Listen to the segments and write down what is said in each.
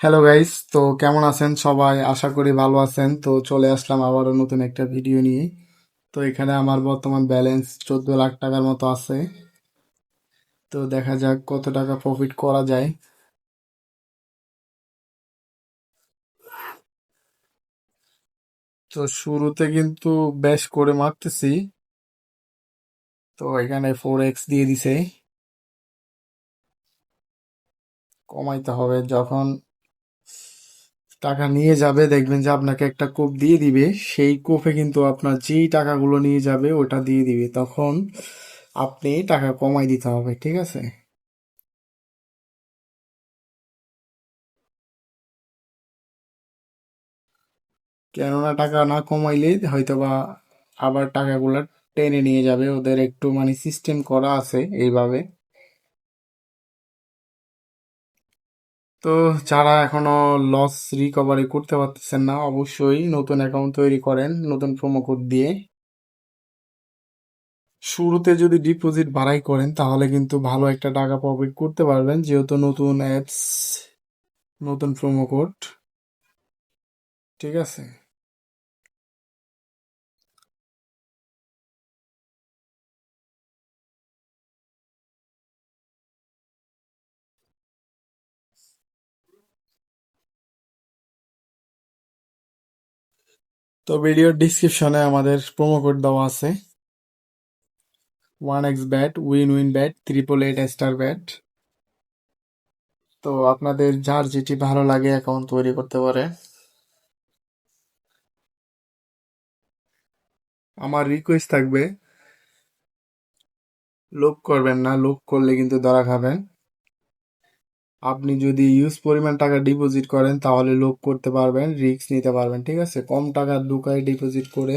Hello guys তো কেমন আছেন সবাই? আশা করি ভালো আছেন। তো চলে আসলাম আবারও নতুন একটা ভিডিও নিয়ে। তো এখানে আমার বর্তমান ব্যালেন্স চোদ্দ লাখ টাকার মতো আছে। তো দেখা যাক কত টাকা প্রফিট করা যায়। তো শুরুতে কিন্তু বেশ করে মারতেছি। তো এখানে ফোর এক্স দিয়ে দিছে। কমাইতে হবে যখন টাকা নিয়ে যাবে, দেখবেন যে আপনাকে একটা কোপ দিয়ে দিবে, সেই কোপে কিন্তু আপনার যেই টাকাগুলো নিয়ে যাবে ওটা দিয়ে দিবে। তখন আপনি টাকা কমাই দিতে হবে, ঠিক আছে? কেননা টাকা না কমাইলে হয়তোবা আবার টাকাগুলো টেনে নিয়ে যাবে, ওদের একটু মানে সিস্টেম করা আছে এইভাবে। তো যারা এখনও লস রিকভারি করতে পারতেছেন না, অবশ্যই নতুন অ্যাকাউন্ট তৈরি করেন, নতুন প্রোমো কোড দিয়ে। শুরুতে যদি ডিপোজিট বাড়াই করেন, তাহলে কিন্তু ভালো একটা টাকা প্রফিট করতে পারবেন, যেহেতু নতুন অ্যাপস নতুন প্রোমো কোড ঠিক আছে? তো ভিডিওর ডিসক্রিপশনে আমাদের প্রোমো কোড দেওয়া আছে। One X bet win win bet triple eight star bet তো আপনাদের যার যেটি ভালো লাগে অ্যাকাউন্ট তৈরি করতে পারে। আমার রিকোয়েস্ট থাকবে লোভ করবেন না লোভ করলে কিন্তু ধরা খাবেন। আপনি যদি ইউজ পরিমাণ টাকা ডিপোজিট করেন, তাহলে লোভ করতে পারবেন রিস্ক নিতে পারবেন, ঠিক আছে? কম টাকা লুকায় ডিপোজিট করে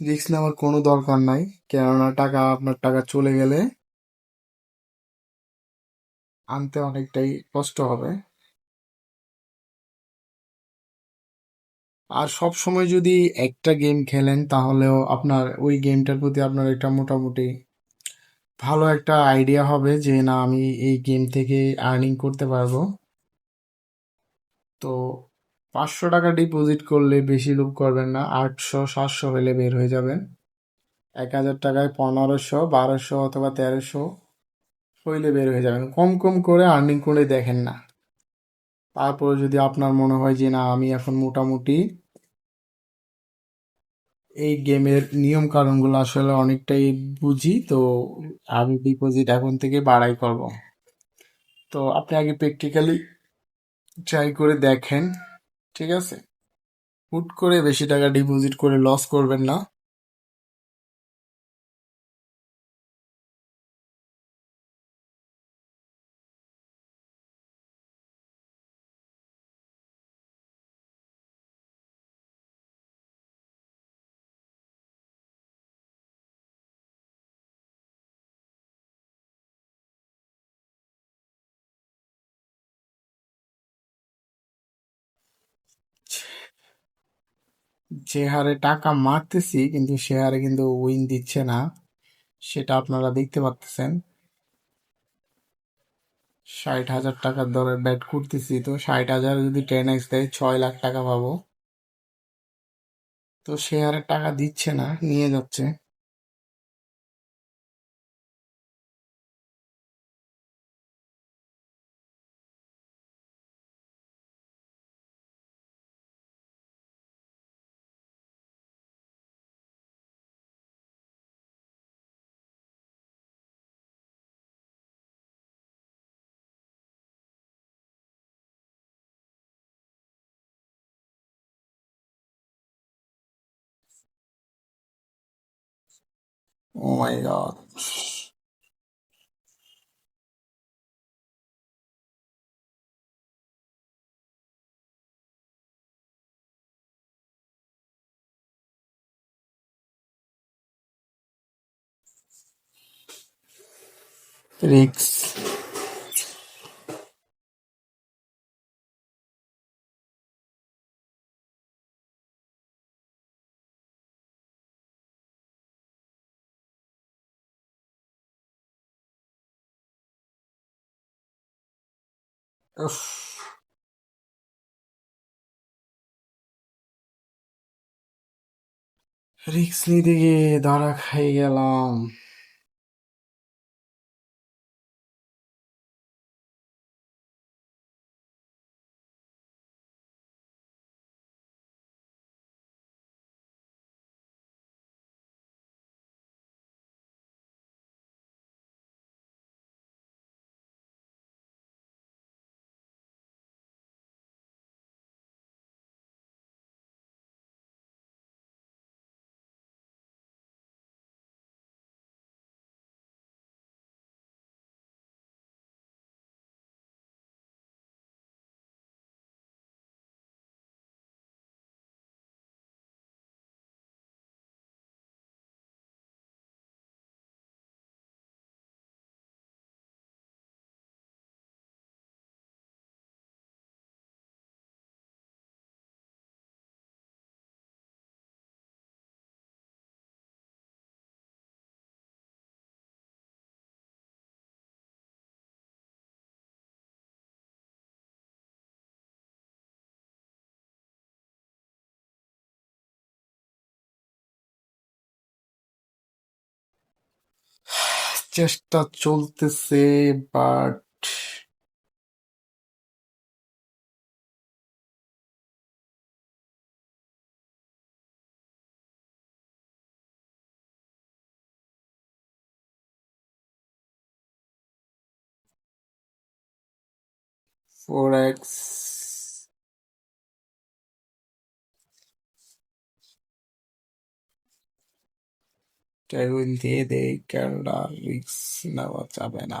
রিস্ক নেওয়ার কোনো দরকার নাই, কেননা টাকা আপনার টাকা চলে গেলে আনতে অনেকটাই কষ্ট হবে। আর সব সময় যদি একটা গেম খেলেন, তাহলেও আপনার ওই গেমটার প্রতি আপনার একটা মোটামুটি ভালো একটা আইডিয়া হবে যে, না, আমি এই গেম থেকে আর্নিং করতে পারব। তো পাঁচশো টাকা ডিপোজিট করলে বেশি লোভ করবেন না, আটশো, সাতশো হলে বের হয়ে যাবেন। এক হাজার টাকায় পনেরোশো, বারোশো অথবা তেরোশো হইলে বের হয়ে যাবেন। কম কম করে আর্নিং করে দেখেন না। তারপরে যদি আপনার মনে হয় যে, না, আমি এখন মোটামুটি এই গেমের নিয়ম কানুনগুলো আসলে অনেকটাই বুঝি, তো আমি ডিপোজিট এখন থেকে বাড়াই করব। তো আপনি আগে প্র্যাকটিক্যালি ট্রাই করে দেখেন, ঠিক আছে? হুট করে বেশি টাকা ডিপোজিট করে লস করবেন না। যে হারে টাকা মারতেছি, কিন্তু সে হারে কিন্তু উইন দিচ্ছে না। সেটা আপনারা দেখতে পাচ্ছেন। ষাট হাজার টাকার দরে ব্যাট করতেছি তো, ষাট হাজার যদি টেন এক্স দেয়, ছয় লাখ টাকা পাবো। তো সে হারে টাকা দিচ্ছে না, নিয়ে যাচ্ছে। Oh my god. Rigs. উফ। রিক্স নিতে গিয়ে ধরা খাই গেলাম। চেষ্টা চলতেছে বাট ফোর এক্স টেবিল দিয়ে দেই কেননা রিস্ক নেওয়া যাবে না।